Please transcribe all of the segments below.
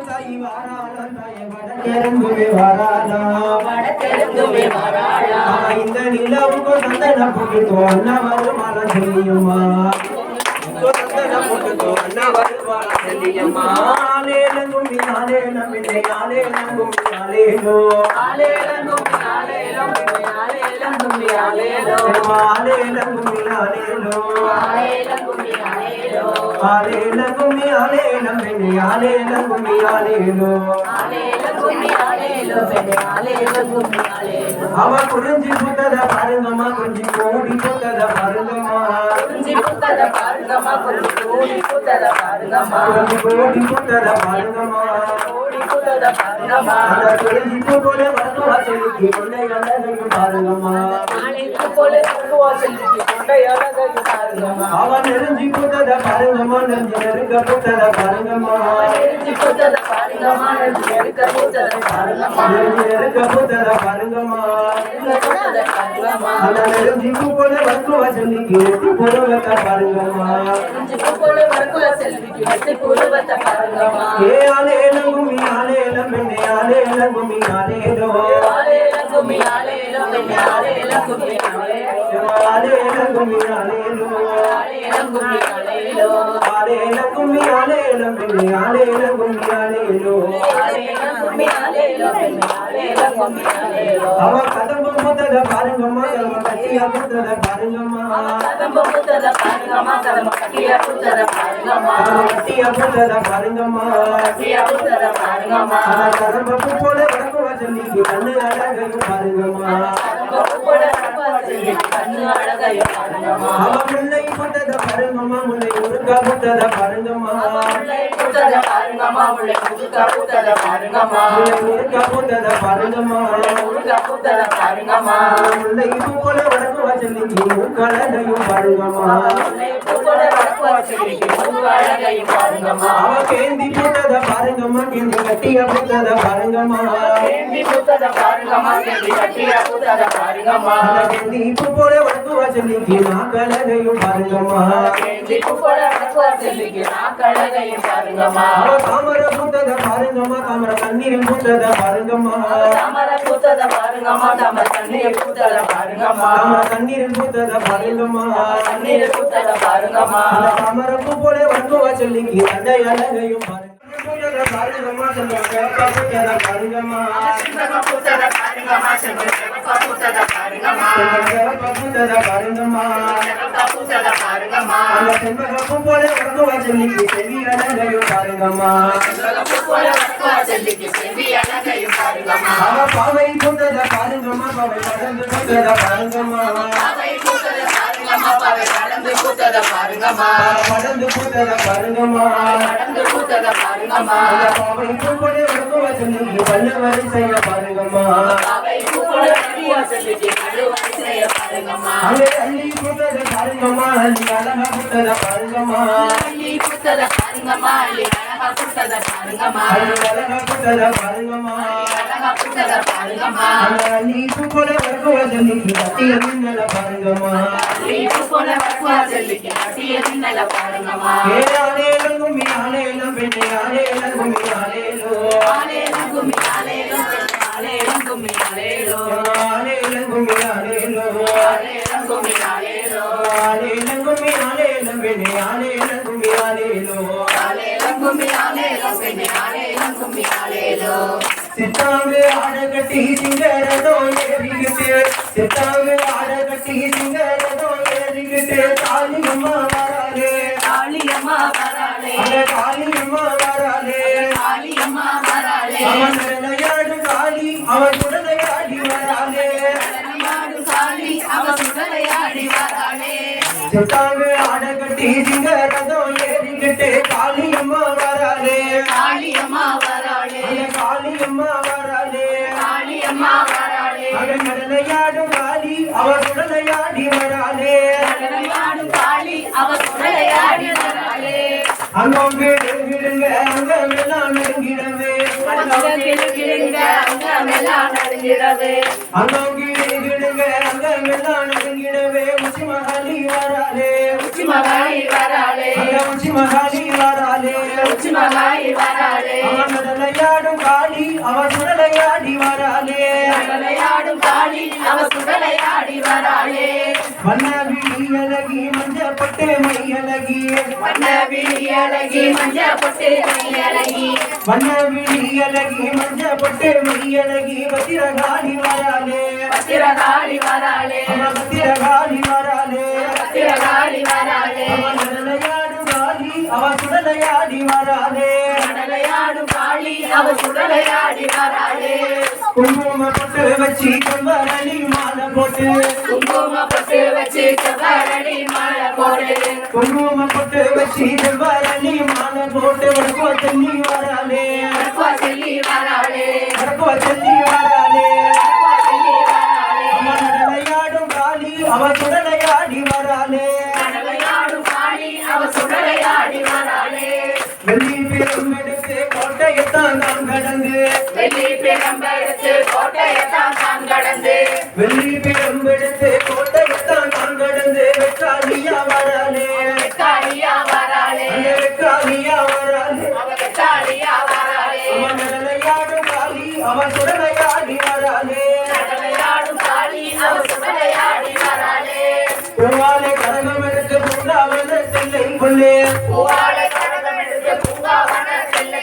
தாயி வாராளா. தாயே வடக்கெரும்புவே வாராளா வடக்கெருந்துமே வராளா இந்த நிலவுக்கு சந்தன போட்டுக்கோ அண்ணா வருமானா சொல்லியுமா சந்தன சொல்லியுமா ஆலேலம் கும்மி அவ குறிஞ்சி புத்தத பாருங்கம்மா குறிஞ்சி கோடி புத்தத பாருங்கம்மா குறிஞ்சி புத்தத பாருங்கம்மா குறிஞ்சி கூடி புத்தத பாருங்கம்மா குறிஞ்சி கோடி புத்தத பாருங்கம்மா கூடி புத்தத பாருங்கம்மா அந்த குறிஞ்சி பூ போல வருவா சொல்லிக்கு கொண்டை அழகையும் பாருங்கம்மா செல்விக்கு கொண்டை அழகையும் பாருங்கம்மா நெருஞ்சி நெஞ்சு நெருங்க புத்தத பாருங்கம்மா குறிஞ்சி புத்தத பாருங்கம்மா நெஞ்சு நெருக்க புத்தத பாருங்கம்மா பாருங்கம்மா நெருக்க புத்தத பாருங்கம்மா அந்த நெருஞ்சி பூ போல வருவா சொல்லிக்கு எட்டி புருவத்தை பாருங்கம்மா ஏ ஆலேலம் கும்மி ஆலேலம் பெண்ணே ஆலேலம் கும்மி ஆலேலோ ஆலேலம் கும்மி ஆலேலம் பெண்ணே ஆலேலம் கும்மி ஆலேலோ ஆலேலம் கும்மி ஆலேலோ ஆலேலம் கும்மி ஆலேலோ ஆலேலம் கும்மி ஆலேலம் பெண்ணே ஆலேலம் கும்மி ஆலேலோ ஆலேலம் கும்மி ஆலேலோ பெண்ணே ஆலேலம் கும்மி ஆலேலோ அவ கதம்பு புத்தத பாருங்கம்மா கதம்ப கட்டியா புத்தத பாருங்கம்மா கதம்ப புத்தத பாருங்கம்மா கதம்ப கட்டிய புத்தத பாருங்கம்மா கதம்ப கட்டியா புத்தத பாருங்கம்மா கட்டிய புத்தத பாருங்கம்மா அந்த கதம்ப பூ போல வடக்கு வசந்திக்கு கண்ணு அழகையும் பாருங்கம்மா. கதம்ப அவ முல்லை புத்தத பாருங்கம்மா முல்லை முருகா புத்தத பாருங்கம்மா முருகா புத்தத பாருங்கம்மா முருகா புத்தத பாருங்கம்மா முருகா புத்தத பாருங்கம்மா முல்லை பூ போல வடக்கு வசந்திக்கு முக்கழகையும் பாருங்கம்மா அவ கேந்தி புத்தத பாருங்கம்மா கேந்தி கட்டிய புத்தத பாருங்கம்மா கேள்வி புத்தத பாருங்கம்மா கேள்வி கட்டிய புத்தத பாருங்கம்மா. அந்த கேந்தி பூ போல வடக்கு வசந்திக்கு நாக்கழகையும் பாருங்கம்மா. கேள்வி பூ போல வருகுல செல்விக்கு நாக்கழகையும் பாருங்கம்மா. தாமர புத்தத பாருங்கம்மா. தாமர கண்ணீரில் புத்தத பாருங்கம்மா. தாமர புத்தத பாருங்கம்மா. தாமர தண்ணீர் புத்தத பாருங்கம்மா தாமர கண்ணீரில் புத்தத பாருங்கம்மா தண்ணீர் புத்தத பாருங்கம்மா அந்த தாமர பூ போல வடக்கு வசந்திக்கு தண்டை அழகையும் பாருங்க புத்தத பாருங்கம்மா தந்த கேப்பா புத்தத பாருங்கம்மா செண்பக புத்தத பாருங்கம்மா செண்பக புத்தத பாருங்கம்மா தந்த கேப்பா புத்தத பாருங்கம்மா செண்பக புத்தத பாருங்கம்மா அந்த செண்பகப்பூ போல வடக்கு வசந்திக்கு செவி அழகையும் பாருங்கம்மா செண்பக பூ போல வருகுல செல்விக்கு செவி அழகையும் பாருங்கம்மா அவ பாவை பாருங்கம்மா பாவை பாருங்கம்மா. பாவை பாருங்கம்மா. பாவை கடந்து புத்தத பாருங்கம்மா. கடந்து புத்தத பாருங்கம்மா கடந்து புத்தத பாருங்கம்மா பாவை பூ போல வடக்கு வசந்திக்கு பல்ல வரிசைய பாருங்கம்மா பாவை பூ போல வருகுல செல்விக்கு நடுவரிசைய பாருங்கம்மா அங்கே அள்ளி புத்தத பாருங்கம்மா அள்ளி அழகா புத்தத பாருங்கம்மா அள்ளி புத்தத பாருங்கம்மா அள்ளி அழகா புத்தத பாருங்கம்மா அள்ளி அழகா புத்தத பாருங்கம்மா அழகா புத்தத பாருங்கம்மா அந்த அள்ளி பூ போல வடக்கு வசந்திக்கு கட்டிய மின்னல பாருங்கம்மா அள்ளி பூ போல வருகுல செல்விக்கு கட்டிய மின்னல பாருங்கம்மா ஏ ஆலேலம் கும்மி ஆலேலம் பெண்ணே ஆலேலம் சித்தாங்கு ஆட கட்டி சிங்கரதோ ஏறிக்கிட்டு. சித்தாங்கு ஆட கட்டி சிங்கரதோ ஏறிக்கிட்டு. காளியம்மா வராளே. காளியம்மா வராளே. அந்த காளியம்மா வராளே. காளியம்மா வராளே. சித்தாங்கு ஆட கட்டி சிங்கரதோ ஏறிக்கிட்டு காளியம்மா வராளே. காளியம்மா வராளே. காளியம்மா காளியம்மா அவன் காளி உடலையாடி காளி அங்கோங்கு நெருங்கிடவே. அங்கோங்கு அங்க அங்க அங்கடானுங்கிடவே உச்சி மகாலி வராலே உச்சி மகாலி வராலே அங்க உச்சி மகாலி வராலே உச்சி மகாலி வராலே அவனலையாடும் காளி அவ சுடலையாடி வராலே அவனலையாடும் காளி அவ சுடலையாடி வராலே வண்ண விழி அழகி மஞ்ச பொட்டு மை அழகி வண்ண விழி அழகி மஞ்ச பட்டு மை அழகி பத்திரகாளி வராளே பத்திரகாளி வராளே அவ பத்திரகாளி வராளே பத்திரகாளி வராளே அவ நடலையாடு காளி அவ சுடலையாடி வராளே கடலையாடும் காளி அவ சுடலையாடி வராளே குங்கும பட்டு வச்சு கம்பரணி மாலை போட்டு. குங்கும பொட்டு வச்சு செவ்வாழடி மாலை போடு குங்கும பட்டு வச்சு கம்பரணி மாலை போட்டு. வடக்குவ தண்ணி வராளே. அடக்குவா செல்லி வராளே. வடக்குவ தண்ணி வராளே. நடலையாடும் காளி அவ சுடலையாடி வராளே. கோட்டையத்தான் நான் கடந்து. வெள்ளி பிரம்பெடுத்து கோட்டையத்தான் தான் கடந்து. வெள்ளி பெரும் எடுத்து கோட்டையத்தான் நான் கடந்து. வெக்காளியா வராளே. வெக்காளியா வராளே. அந்த வெக்காளியா வராளே. அவ வெக்காளியா வராளே. அவன் நடலையாடும் காளி அவன் சுடலையாடி வராளே. கடலையாடும் காளி அவ சுடலையாடி வராளே. பூவாலை கரகம் எடுத்து பூவாழை கடகம் எடுத்து பூங்காவன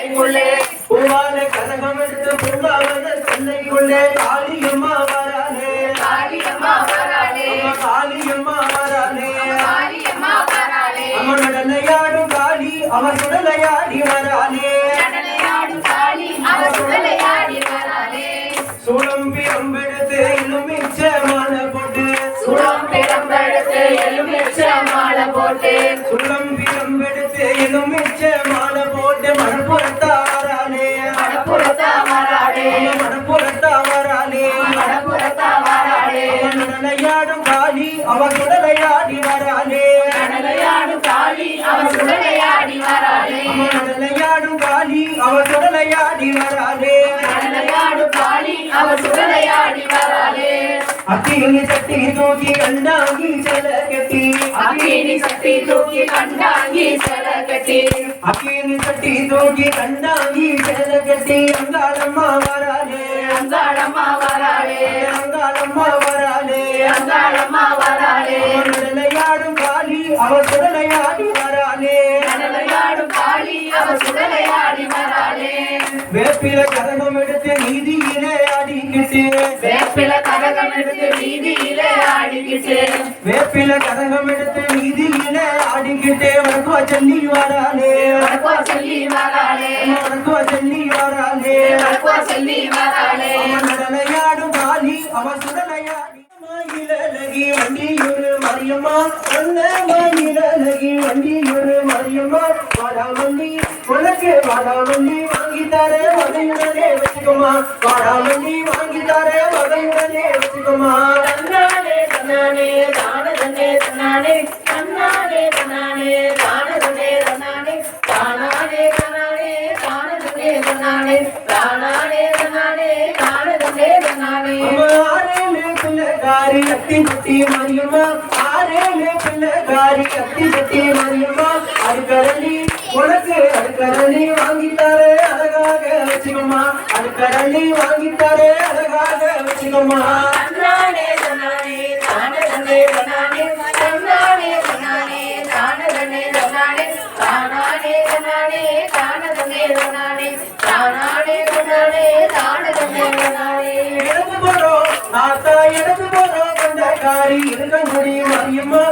செல்லைக்குள்ளே பூவாலை கரகம் எடுத்து பூங்காவன செல்லைக்குள்ளே காளியம்மா வராளே காளியம்மா வராளே அவன் காளியம்மா வராளே காளியம்மா வராளே அவன் நடலையாடும் காளி அவன் சுடலையாடி வராளே கடலையாடும் காளி அவ சுடலையாடி வராளே சூளம் பிறம்பெடுத்து இலுமிச்ச மாலை போட்டு. சுடம் பிரம்பெடுத்து எலுமிச்ச மாலை போட்டு. சூளம் பிறம்பெடுத்து இலுமிச்ச காளி அவ சுடலையாடி வராளே அவன் நடலையாடும் காளி அவ சுடலையாடி வராளே அக்கினி சட்டி தூக்கி கண்டாங்கி செல கட்டி. அக்கினி சக்தி தூக்கி கண்டாங்கி செல கட்டி. அக்கினி சட்டி தூக்கி கண்டாங்கி செல கட்டி. வேப்பில கரகம் எடுத்து நீதியிலே ஆடிக்கிட்டு. வேப்பில கரகம் எடுத்து வீதியிலே ஆடிக்கிட்டு. வேப்பில கரகம் எடுத்து நீதியிலே ஆடிக்கிட்டே. வடக்குவ செல்லி வராளே வடக்குவா சொல்லி வராளே வடக்குவ செல்லி வராளே வடக்குவா சொல்லி வராளே நடலையாடும் காளி அவன் சுடலையாடி மயிலழகி வண்டியூரு மரியம்மா. ஒன்ன மயிலழகி வண்டியூரு மரியம்மா. வாடாமல்லி உனக்கு வாடாமல்லி வாங்கி தர வகையுடனே வச்சுக்கோமா. வாடாமல்லி வாங்கி தர வகையுடனே வச்சுக்கோமா. தன்னானே தன்னானே தானதனே தன்னானே. தன்னானே தன்னானே தானதனே தன்னானே. தானானே தன்னானே தானதனே தன்னானே. தானானே தன்னானே தானதனே தன்னானே. அவன் ஆறேழு பிள்ளைக்காரி அத்தி குட்டி மரியம்மா. ஆறேழு பிள்ளைக்காரி அத்தி குட்டி மரியம்மா. அடுக்கரளி உனக்கு அடுக்கரளி வாங்கி தரே அழகாக வச்சுக்கோமா அடுக்கரளி வாங்கி தரே அழகாக வச்சுக்கோமா தன்னானே தன்னானே தானதனே தன்னானே தன்னானே தன்னானே தானதனே தன்னானே தானானே தன்னானே தானதனே தன்னானே தானானே தன்னானே தானதனே தன்னானே இடது போறோம் ஆத்தா இடது போறோம் கொண்டக்காரி இருக்கங்குடி மரியம்மா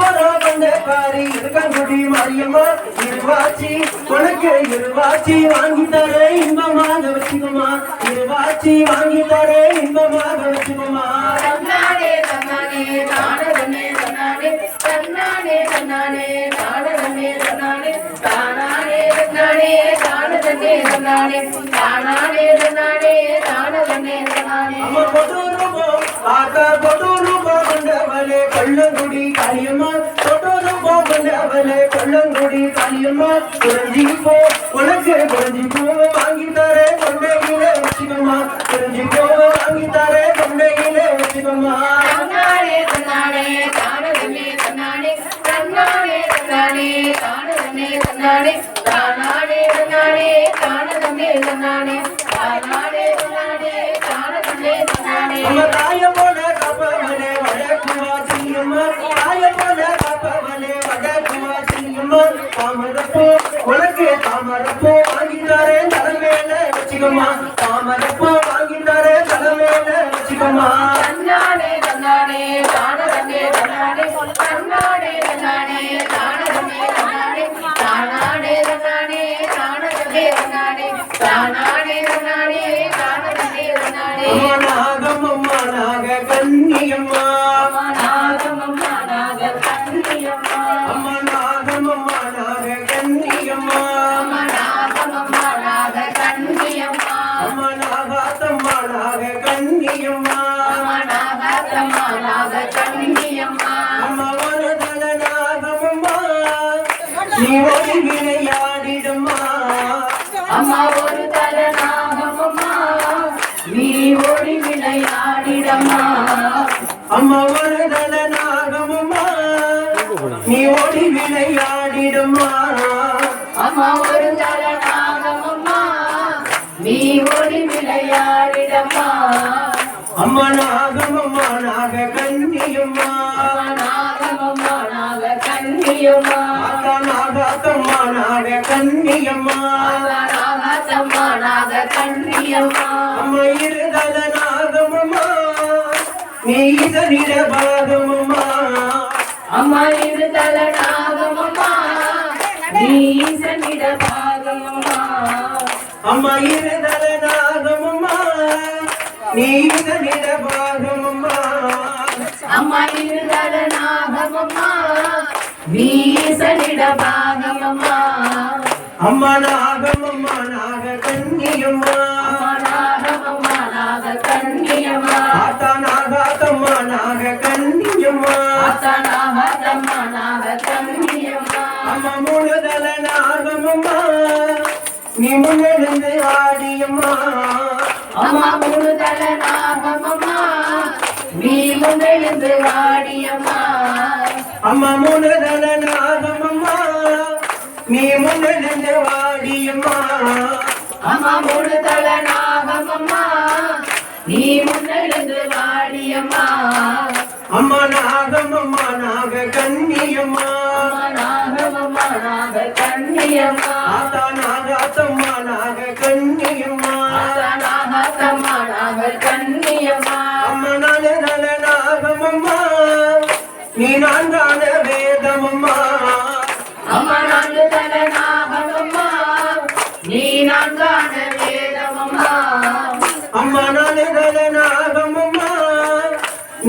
இடது போறோம் கொண்டக்காரி இருக்கங்குடி மரியம்மா இருவாச்சி உனக்கு இருவாச்சி வாங்கி தர இன்பமாக வச்சுக்கோமா இருவாச்சி வாங்கி தர இன்பமாக வச்சுக்கோமா தன்னானே தன்னானே தானதனே தன்னானே தன்னானே தன்னானே தானதனே தன்னானே தானானே தன்னானே தானதனே தன்னானே தானானே தன்னானே தன்னானே. அம்மா கொடூரமோ ஆத்தா கொடூரமோ கொண்டவளே கொள்ளங்குடி காளியம்மா கொடூரமோ கொண்டவளே கொள்ளங்குடி காளியம்மா குறைஞ்சி போ உனக்கு குறைஞ்சி போ வாங்கி தர கொண்டையில வச்சுக்கோமா குறைஞ்சி போ வாங்கி தர கொண்டையில வச்சுக்கோமா தன்னானே தன்னானே தானதனே தன்னானே தன்னானே தன்னானே தானதனே தன்னானே தானானே தன்னானே தானதனே தன்னானே தானானே தன்னானே தானதனே தன்னானே தரேன் தலைமையில வச்சுக்கம்மா. தாமரப்பூ வாங்கி தரேன் தலைமையில வச்சுக்கம்மா. தன்னானே தன்னானே தானதன்னே தன்னானே. தன்னானே தன்னானே தன்னானே. தானானே தன்னானே தானதன்னே தன்னானே. தானானே தன்னானே தானதன்னே தன்னானே. நாக கன்னியம்மா ஒரு விளையாடிடுமா அம்மா ஒரு தல நாகமம்மா நீ ஓடி விளையாடிடம்மா அம்மா வரதல நாகமம்மா நீ ஓடி விளையாடிடுமா அம்மா ஒரு தல நாகமம்மா நீ ஓடி விளையாடிடம்மா அம்மா நாகமம்மா நாக கண்ணியம்மா நாகமம்மா நாக கண்ணியம்மா நாகத்தம்மா நாக கண்ணியம்மா. அம்மா இருதல நாகமம்மா நீ இதனிட பாகமம்மா. அம்மா இரு தல நாகமம்மா நீ ஈசனிட பாகமம்மா. அம்மா இருதல நாகமம்மா நீ இதனிட அம்மா ஈசனிட பாகமம்மா. அம்மா நாகமம்மா நாக கன்னியம்மா அம்மா நாகமம்மா நாக கண்ணியம்மா ஆத்தா நாகாத்தம்மா நாக கன்னியம்மா ஆத்தா நாகத்தம்மா நாக கண்ணியம்மா அம்மா முழுதல நாகமம்மா நீ முன்னெழுந்து ஆடியம்மா. அம்மா மூணு தல நாகமம்மா நீ முன்னெழுந்து வாடியம்மா அம்மா அம்மா நாகமம்மா நீ முன்னெழுந்து வாடியம்மா அம்மா நாகமம்மா நாக கன்னியம்மா அம்மா நாகமம்மா நாக கண்ணியம்மா நாகாத்தம்மா நாக நாகத்தம்மா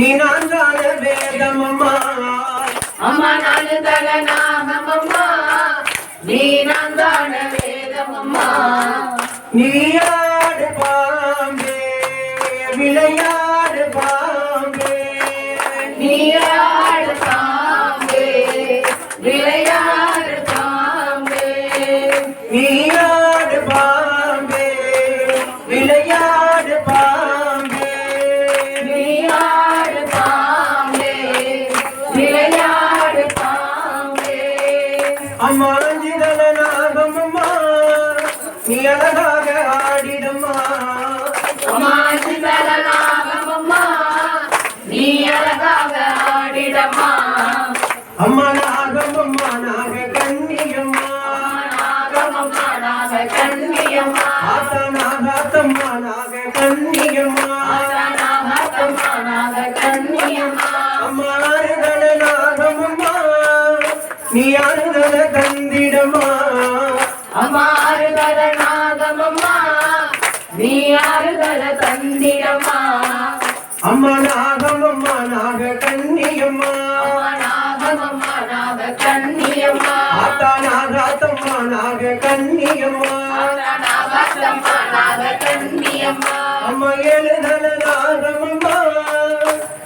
நீ நான்கான வேதமம்மா. அம்மா நாலு தல நாகமம்மா நீ நான்கான வேதமம்மா. நீ அருகல தந்திடம்மா அம்மா நாகமம்மா நாக கண்ணியம்மா. அம்மா நாகமம்மா நாக கண்ணியம்மா. ஆத்தா நாகாத்தம்மா நாக கண்ணியம்மா. நாகத்தம்மா நாக கண்ணியம்மா. அம்மா எழுதல நாகமம்மா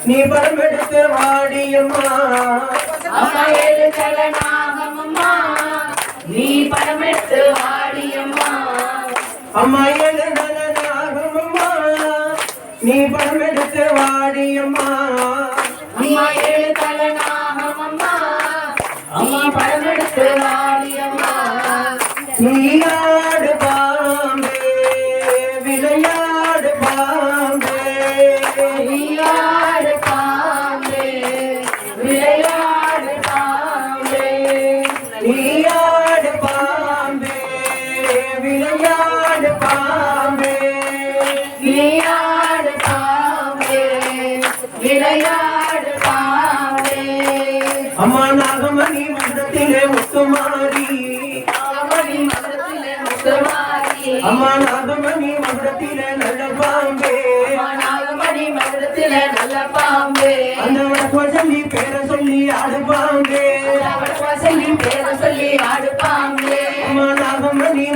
நீ பரமெடுத்து வாடியம்மா. அம்மா எழுதல நாகமம்மா நீ படமெடுத்து வாடியம்மா. அம்மா நாகமம்மா நீ பரமெடுத்து வாடியம்மா. அம்மா எழுதல நாகமம்மா நீ படமெடுத்து வாடியம்மா. நீயாடு நாகமணி மன்றத்திலே நல்ல பாம்பே. நாகமணி மதத்திலே நல்ல பாம்பே. அந்த வடக்கோ சொல்லி பேர சொல்லி ஆடு பாம்பே. சொல்லி பேர சொல்லி ஆடு பாம்பே. அம்மா நாகமணி